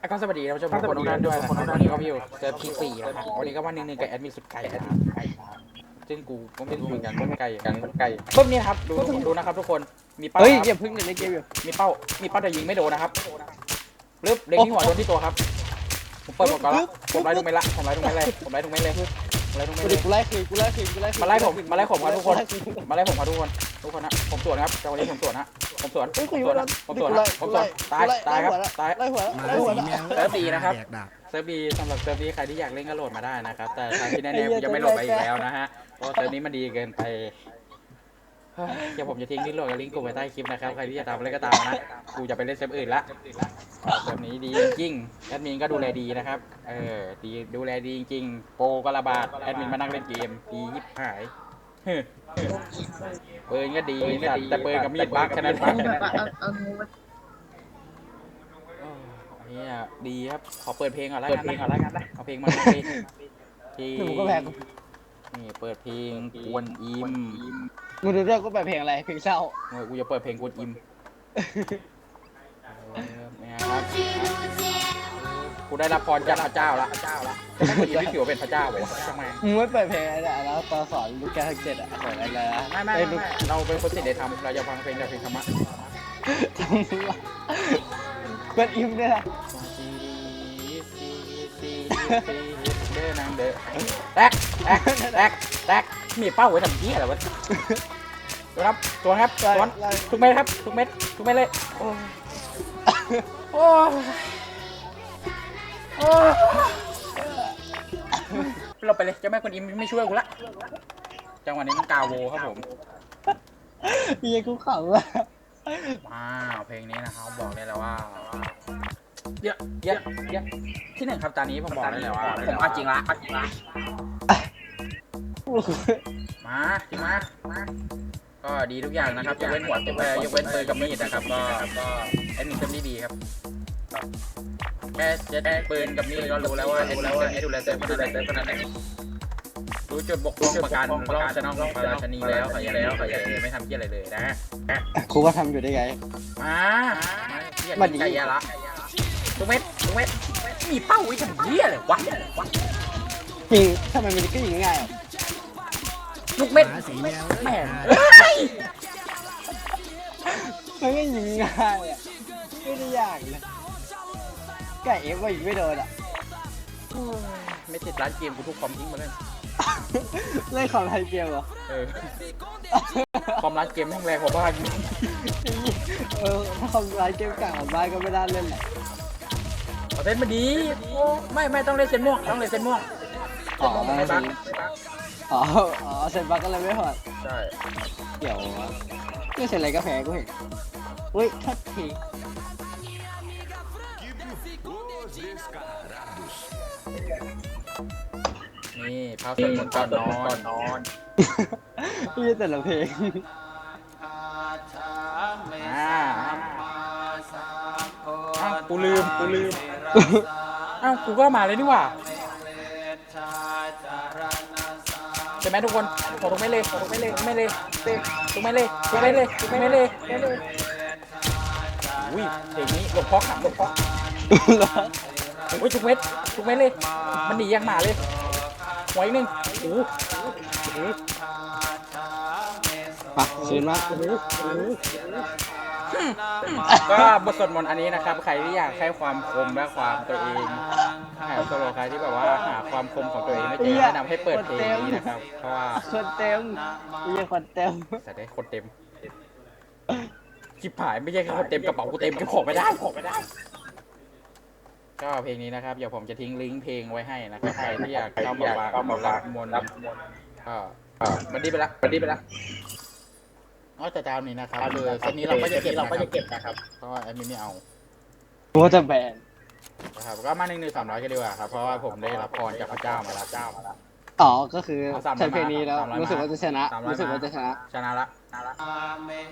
อะก็สวัสดีท่านผู้ชมทุกคนทุกท่านด้วยนะครับวันนี้ก็อยู่เจอพีสี่นะฮะวันนี้ก็วันหนึ่งหนึ่งกับแอดมินสุดไก่นะครับซึ่งกูก็ไม่รู้เหมือนกันว่าไก่กันไก่ปุ๊บนี่นะครับดูดูนะครับทุกคนมีเป้าเฮ้ยครับอย่าเพึ่งเล่นในเกมอยู่มีเป้ามีเป้าแต่ยิงไม่โดนนะครับรึบเล็งที่หัวโดนที่ตัวครับผมเปิดหมดก่อนละผมไล่ทุกเม็ดละผมไล่ทุกเม็ดเลยผมไล่ทุกเม็ดเลย ผมไล่ทุกเม็ดกูเลดิยกูไล่คืนกูไล่คืนกูไล่คืนมาไล่ผมมาไล่ผมครับทุกคนมาไล่ผมครับทุกคนทุกคนนะผมสวนครับจังหวะนี้ผมสวนนะผมสวนเฮ้ยผกูมอยู่สวนแล้นะวผมสวนนะผมสวนตายตายครับตายไล่หัวมาไล่หัวสีแมวเซิร์ฟดีนะครับแดกดักเซิร์ฟบีสำหรับเซิร์ฟบีใครที่อยากเล่นก็โหลดมาได้นะครับแต่ทางที่แน่ๆกูยังไม่โหลดไปอีกแล้วนะฮะเพราะว่าเซิร์ฟนี้มันดีเกินไป เฮ้ยเดี๋ยวผมจะทิ้งลิงก์โหลดกับลิงก์กูไว้ใต้คลิปนะครับ ใครที่จะตามอะไรก็ตามนะ กูจะไปเล่นเซิร์ฟอื่นละเซิร์ฟนี้ดีจริงๆแอดมินก็ดูแลดีนะครับ เออ ดีดูแลดีจริงๆโปรก็ระบาด แอดมินมานั่งเล่นเกม ดียิบหายเฮ้ยปืนก็ดีสัตว์แต่ปืนกับมีดบักแค่นั้นเองโอ้เฮียดีครับ ขอเปิดเพลงก่อนแล้วกันนะก่อนแล้วกันนะเอาเพลงมาเพลงที่หนูก็แพ้กูนี่เปิดเพลงกวนอิม มึงดูด้วยกูแบบเพลงอะไร เพลงเศร้า เออกูจะเปิดเพลงกวนอิมเออเนี่ยครับกูได้รับพรจากพระเจ้าละพระเจ้าละแต่กวนอิมที่ถือว่าเป็นพระเจ้าบอกว่าทำไมมึงไม่เปิดเพลงอะไรนะแล้วตอนสอนลูกแก้วทั้งเจ็ดอะสอนอะไรนะไม่ไม่อ้ไม่ลูกไม่เราเป็นคนศิลป์ธรรมเราจะฟังเพลงจากเพลงธรรมะเปิดอิมด้วยนะเด้อนางเด้อแตกแตกแตกแตก มีเป้าไว้ทำเหี้ยอะไรวะตัวครับตัวครับสวนไล่ทุกเม็ดครับทุกเม็ดทุกเม็ดเลยโอ้ยโอ้ยโอ้ยเราไปเลยเจ้าแม่คนอิมไม่ช่วยกูละจังหวะนี้มันกาโวครับผมเฮียกูขำว่ะว้าวเพลงนี้นะครับบอกได้เลยว่าเยอะเยอะเยอะที่หนึ่งครับตอนนี้ผมบอกได้เลยว่าผมเอาจริงละเอาจริงละ มาจริงมามา ก็ดีทุกอย่างนะครับยกเว้นหัวตัวเอ่อยกเว้นปืนกับมีดนะครับ ก็ก็แอดมินเต็มที่ดีครับ แค่จะได้ปืนกับมีดก็รู้แล้วว่าแอดมินเต็มที่ดูแลเซิร์ฟขนาดไหนเซิร์ฟขนาดไหนรู้จุดบกพร่องประการรอบชนะของราชนีแล้วขยันแล้วขยันไม่ทำเพี้ยอะไรเลยนะกูก็ทำอยู่ได้ไงมามาดีใจยะละทุกเม็ดทุกเม็ดมีเป้าไว้ทำเหี้ยเลยวะยิงทำไมมันก็ยิงง่ายๆ อะทุกเม็ดหมาสีแมวแม่งมันก็ยิงง่ายอะไม่ได้ยากเลยไก่เอฟว่ายิงไม่โดนอะไม่ติดร้านเกมกูทุกคอมทิ้งมาเลยเล่นของไทยเกมเหรอเออคอมร้านเกมแม่งแรงกว่าบ้านเออถ้าทำร้ายเกมเก่าของบ้านก็ไม่ได้เล่นแหละเอาเส้นมาดีไม่ไม่ต้องเล่นเส้นม่วงต้องเล่นเส้นม่วงอ๋อไม่บัก อ๋อ อ๋อเซนบักก็เลยไม่หอดใช่เดี๋ยววะนี่เสร็จอะไรก็แพ้กูเห็นอุ้ยทัดทีนี่พาสวดมนต์ก่อนนอนนอนนี่แต่ละเพลงอ่าอ้าวกูลืมกูลืมอ้าวกูก็มาเลยนี่หว่า ไหมทุกคนขอทุกไม่เลยขอทุกไม่เลยไม่เลยทุกไม่เลยทุกไม่เลยทุกไม่เลยทุกไม่เลยอุ้ยเพลงนี้หลบพอกครับหลบพอกอุ้ยทุกเม็ดทุกเม็ดเลย มันหนีอย่างหมาเลยหัวอีกหนึ่งโอ้โหโอ้โหปะซื้อมาโอ้โหโอ้โหก็บทสวดมนต์อันนี้นะครับ ใครที่อยากให้ความคมและความตัวเอง หาสำหรับใครที่แบบว่าหาความคมของตัวเองไม่เจอแนะนำให้เปิดเพลงนี้นะครับ เพราะว่าคนเต็มเยี่ยคนเต็มแต่ได้คนเต็มชิบหายไม่ใช่แค่คนเต็มกระเป๋ากูเต็มเก็บของไม่ได้ของไม่ได้ ก็เพลงนี้นะครับเดี๋ยวผมจะทิ้งลิงก์เพลงไว้ให้นะครับใครที่อยากเข้ามาฟังเข้ามารับมนต์ก็บันดี้ไปละบันดี้ไปละนอกจากดาวนี้นะครับคือเซตนี้เราก็จะเก็บเราก็จะเก็บนะครับเพราะว่าแอดมินไม่เอากูจะแบน นะครับก็มาหนึ่งหนึ่งสามร้อยกันดีกว่าครับเพราะว่าผมได้รับพรจากพระเจ้ามาแล้วเจ้ามาแล้วอ๋อก็คือเอาสามร้อยใช้เพลงนี้แล้วสามร้อยรู้สึกว่าจะชนะ สามร้อยรู้สึกว่าจะชนะชนะละชนะละ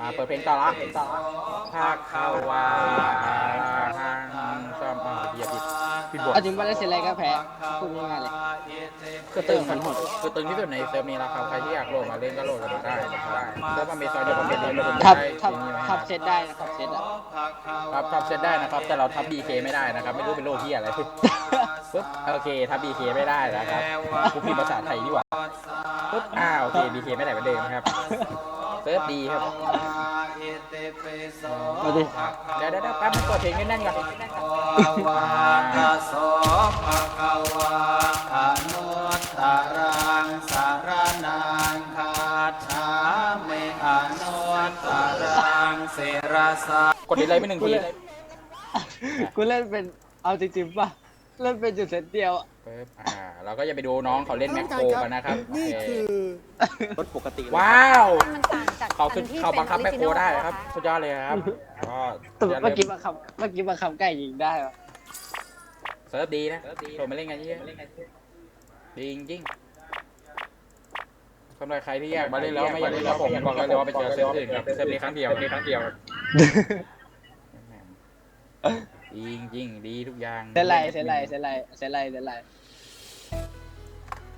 มาเปิดเพลงต่อละเพลงต่อละภาคเข้าว่าทางซ่อมอ่าเบียร์ผิด ผิดบทเอาจริงว่าเล่นเซนไรก็แพ้พูดง่ายๆเลย คือตึงมันคือตึงที่สุดในเซิร์ฟนี้แล้วครับ ใครที่อยากโหลดมาเล่นก็โหลดกันมาได้นะครับเซิร์ฟมันมีซอยเดียวผมเป็นเล่นแล้วผมทับได้ทับทีนี้ไหมทับเซตได้นะทับเซตอะครับทับเซตได้นะครับ แต่เราทับ BK ไม่ได้นะครับ ไม่รู้เป็นโลที่อะไรปุ๊บโอเคทับ BK ไม่ได้นะครับกูพิมพ์ภาษาไทยดีกว่าปุ๊บอ้าวโอเค BK ไม่ได้เหมือนเดิมครับเซิร์ฟดีครับ มาดิ เดี๋ยวเดี๋ยวเดี๋ยวแป๊บนึงกดเพลงแน่นๆก่อน วตโสภะคะวะอนุตตรังสารนังคาถาเมอนุตตรังเสรสะกดดีเลยไปหนึ่งที กูเล่นเป็นเอาจริงๆป่ะ เล่นเป็นจุดเซตเดียวอะปุ๊บอ่าเราก็จะไปดูน้องเขาเล่นแมคโครกันนะครับโอนี่เคคือรถปกติว้าว มันต่างจากเขาคืออันที่เขาบังคับแมป็คนโครได้นะครับสุดยอดเลยครับก็แต่เมื่อกี้บังคับเมื่อกี้บังคับไก่ยิงได้ปะเซิร์ฟดีนะโหลดมาเล่นกันเยอะๆดีจริงๆสำหรับใครที่อยากมาเล่นแล้วไม่อยากเล่นแล้วผมบอกเลยว่าไปเจอเซิร์ฟอื่นครับเซิร์ฟนี้ครั้งเดียวนี้ครั้งเดียว ดีจริงๆดีทุกอย่างเซตไรเซตไรเซตไรเซตไรเซตไร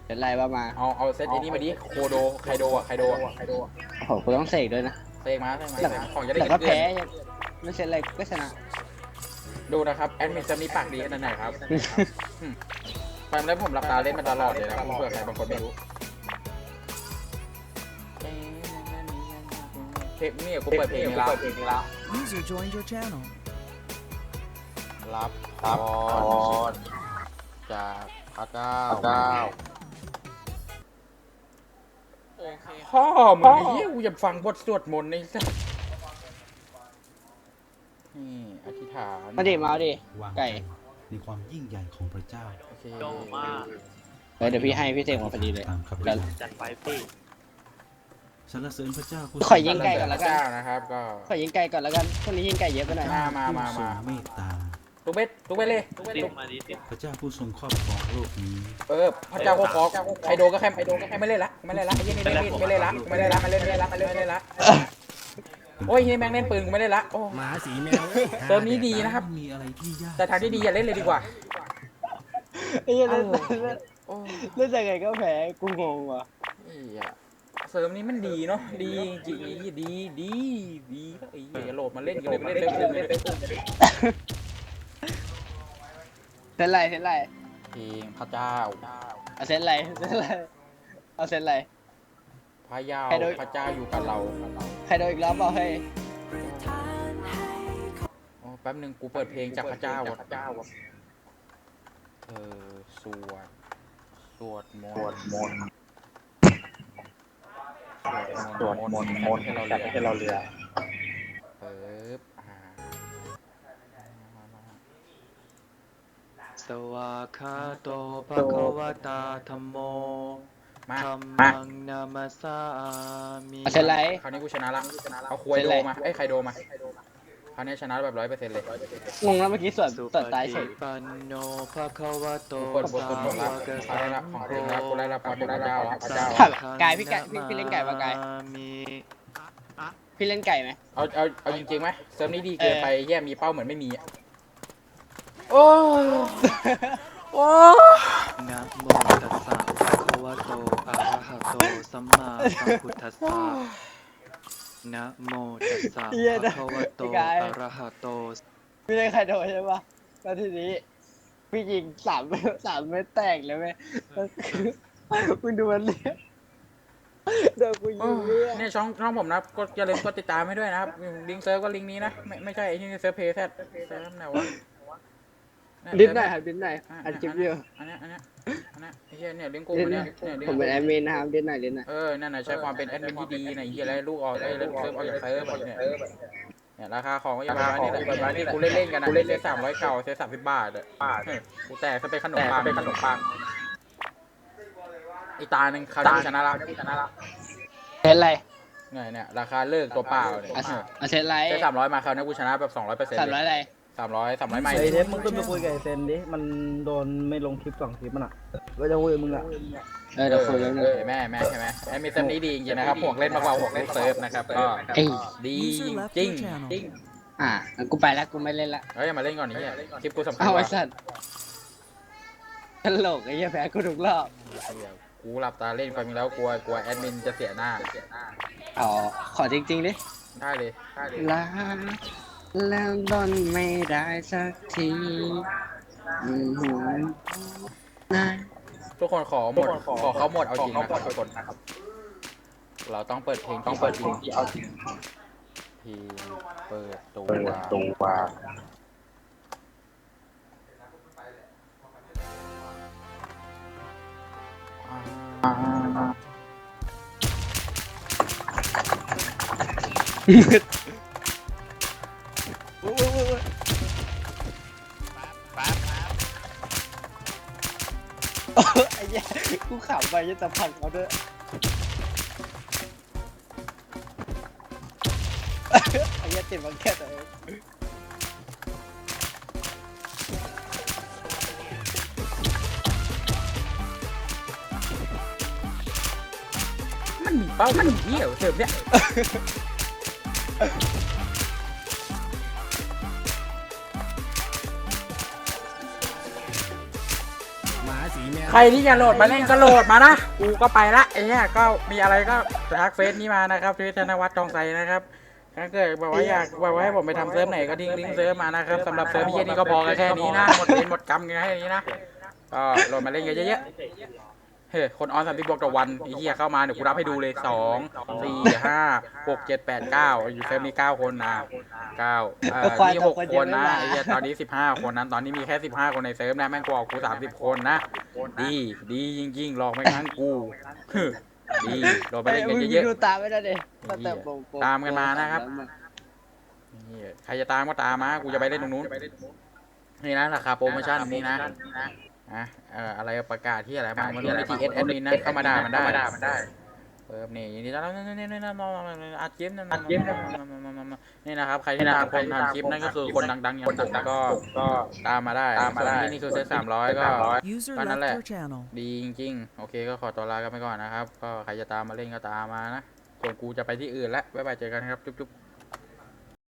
เซตไรว่ามาเอาเอาเซตไอ้นี่มาดิโคโดไคโดอะไคโดอะไคโดอะโอ้โหกูต้องเสกด้วยนะเซกมาเซกมาเซกมาของจะได้แต่เงิก็นเดือแพ้นไม่เซตไรก็ชนะดูนะครับแอดมินจะมีปากดีขนาดไหนครับฟังแล้วผมหลับตาเล่นมาตลอดเลยนะเพื่อใครบางคนไม่รู้เพลงนี่กูเปิดเพลงนี้แล้ว User joined your channel รับพรจากพระเจ้าพ่อมึงไอ้เหี้ยกูอยากฟังบทสวดมนต์ในสัสนี่อธิษฐานมาดิมาดิ วางไก่ ใจในความยิ่งใหญ่ของพระเจ้าโอเคโดมากเออเดี๋ยวพี่ให้พี่เสกมาพอดีเลย ตามคำแล้เรีวยจัดไปพี่สรรเสริญพระเจ้าผู้ขอยิงไก่ก่อนละกันเจ้านะครับ ก็ ขอยิงไก่ก่อนแล้วกันพวกนี้ยิงไก่เยอะไปหน่อย มามามาผู้ทรมางเมตตา ทุกเบ็ดทุกเบ็ดเลยติดมาดิติดพระเจ้าผู้ทรงครอบครองโลกนี้เออพระเจ้าก็ขอใครโดนก็แค่ใครโดนก็แค่ไม่เล่นละไม่เล่นละไอ้ยี่นี่ไม่เล่นไม่เล่นละไม่เล่นละไม่เล่นไม่เล่นละไม่เล่นไม่เล่นละโอ้ยนี่แม่งเล่นปืนกูไม่เล่นละโอ้หมาสีแมวเติมนี้ดีนะครับไม่มีอะไรที่ยากแต่ทางที่ดีอย่าเล่นเลยดีกว่าไอ้เหี้ยเล่นเออเล่นโอ้เล่นยังไงก็แพ้กูงงว่ะเหี้ยเสริมนี้มันดีเนาะดีจริงๆดีดีดีไอ้เหี้ยอย่าโหลดมาเล่นกันเลยไม่เล่นเล่นเล่นเล่น เซตไรเซตไรเพลงพระเจ้า เอาเซตไรเซตไรเอาเซตไร พระยาใครโดน พระเจ้าอยู่กับเราใครโดนอีกรอบเปล่าเฮ้ยโอ้แป๊บหนึงกูเปิดเพลงจากพระเจ้าพระเจ้าเออสวด สวดมนต์สวดมนต์สวดมนต์มนต์ให้เราเรียน สวาคาโตภะคะวะตาธัมโมมาธัมมามังนามาสามิเอาเซตไร คราวนี้กูชนะละเอาควยโดมาเอ้ยใครโดมาคราวนี้ชนะแบบร้อยเปอร์เซ็นต์เลย งงแล้วเมื่อกี้ส่วนสุส่วนปตายฏิเฉยปันโนภะคะวะโตกูเปิดบทสสาวดมนต์ละกเอาได้ละของเพลงละกูได้ละพรจากพระเจ้าละพระเจ้าครัละบกายพี่ไก่พี่พี่เล่นไก่ปะกาย มิพี่เล่นไก่ไหม เอาเอาเอาจริงๆไหมเซิร์ฟนี้ดีเกินไปแย่มีเป้าเหมือนไม่มีอะ โอ้ยโอ้ยนะโมตัสสะภะคะวะโตอะระหะโตสัมมาสัมพุทธัสสะนะโมตัสสะเหี้ยนะภะคะวะโตพี่กายอะระหะโตพี่เล่นใครโดนใช่ปะแล้วทีนี้พี่ยิงสามสามเม็ดแตกเลยไหมมึงดูมันเนี่ยโดนกูยิงเนี่ยเนี่ยช่องช่องผมนะก็อย่าลืมกดติดตามให้ด้วยนะครับลิงก์เซิร์ฟก็ลิงก์นี้นะ ไม่ไม่ใช่ไอ้ที่เซิร์ฟเพย์แซดเซิร์ฟไหนวะ เยดิ้นหน่อยครับดิ้นหน่อยอะอัดคลิปอยู่อันเนี้ยอันเนี้ยอันเนี้ยไอ้เหี้ยเนี่ยลิงก์กูดิ้นเนี่ยเนี่ยลิงผมก์เป็นแอดมินนะครับดิ้นหน่อยดิ้นหน่อยเออนั่นน่ะใช้ความเป็นแอดมินที่ดีนะไอ้เหี้ยอะไรลูกออกไอ้เล่นเซิร์ฟออกจากเซิร์ฟอะไรเนี่ยเนี่ยราคาของก็อย่างประมาณนี้แหละแบบนี้กูเล่นเล่นๆกันนะเล่นเล่นสามร้อยเก่าเซตสามสิบบาทอะเออกูแตกซะเป็นขนมปังเป็นขนมปังอีตาหนึ่งคราวนี้กูชนะละชนะละเซตไรเนี่ยเนี่ยราคาเลิกตัวเปล่าเนี่ยอะเอาเซตไรใช้สามร้อยมาคราวนี้กูชนะแบบสองร้อยเปอร์เซ็นต์ สามร้อยอะไร สามร้อยสามร้อยไม่ไอเทปมึงขึ้นไปคุยกับไอเซนดิ มันโดนไม่ลงคลิปสองคลิปมันอะก็จะคุยกับมึงอะเออเดี๋ยวคุยกันหเอน่อยอแม่แม่ใช่ไหมแอดมินเซิร์ฟนี้ดีจริงๆนะครับห่วงเล่นมากกว่าห่วงเล่นเซิร์ฟนะครับก็เอ้ยดีจริงจริงอะงั้นกูไปแล้วกูไม่เล่นละเฮ้ยมาเล่นก่อนนี่คลิปกูสำคัญเอากไอ้ว่าสัตว์ตลกไอ้เหี้ยแพ้กูทุกรอบเหี้ยกูหลับตาเล่นความจริงแล้วกลัวกลัวแอดมินจะเสียหน้าอ๋อขอจริงๆดิได้เลยได้เลยลา แล้วต้นไม่ได้สักทีอือหือนะทุกคนขอหมดขอเขาหมดเอาจริงนะครับทุกคนเราต้องเปิดเพลงต้องเปิดเพลงที่เอาจริงเพลงเปิดตัวตัว กูขำไปจะจะพังเขาด้วยไอ้เหี้ยติดมันแค่ตัวเองมันมีเป้ามันมีเหี้ยวเสริมเนี่ย ครที่จะโหลดมาเล่นก็โหลดมานะ กูก็ไปละไอ้เนี่ยก็มีอะไรก็ทักเฟซนี้มานะครับทวิตธนวัฒน์ทองใสนะครับถ้าเกิดบอกว่าอยากบอกว่าให้ผมไปทำเซิร์ฟไหนก็ทิ้งลิงเซิร์ฟมานะครับสำหรับเซิร์ฟพี่นี่ก็พอแค่นี้นะหมดเวรหมดกรรมกันแค่นี้นะก็โหลดมาเล่นกันเยอะๆ เฮ้ยคนออนสามสิบบอกต่อวันไอ้เหี้ยเข้ามาเดี๋ยวกูรับให้ดูเลยสองสี่ห้าหกเจ็ดแปดเก้าอยู่เซิร์ฟนี้เก้าคนนะเก้าเอ่อนี่หกคนนะไอ้เหี้ยตอนนี้สิบห้าคนนั้นตอนนี้มีแค่สิบห้าคนในเซิร์ฟนะแม่งกว่ากูสามสิบคนนะดีดียิ่งๆหลอกไม่งั้นกูฮึดีโหลดมาเล่นกันเยอะดูตามไม่ได้เลยตั้งแต่โปโปตามกันมานะครับๆนี่ใครจะตามก็ตามมากูจะไปเล่นตรงนู้นนี่นะราคาโปรโมชั่นนี่นะ นะเอ่ออะไรประกาศที่อะไรบ้างมันรู้ในทีเอสแอดมินนะเข้ามาด่ามันได้มันได้เปิดนี่นี่แล้วนี่นี่นี่อัดคลิปนั่นอัดคลิปนี่นะครับใครที่ตามคนทำคลิปนั่นก็คือคนดังๆอย่างผมก็ก็ตามมาได้ตามมาได้นี่คือเซตสามร้อยก็ User Ano left le? your channel. ดีจริงๆ โอเคก็ขอตัวลากันไปก่อนนะครับ ก็ใครจะตามมาเล่นก็ตามมานะส่วนกูจะไปที่อื่นแล้วบ๊ายบายเจอกันครับจุ๊บๆ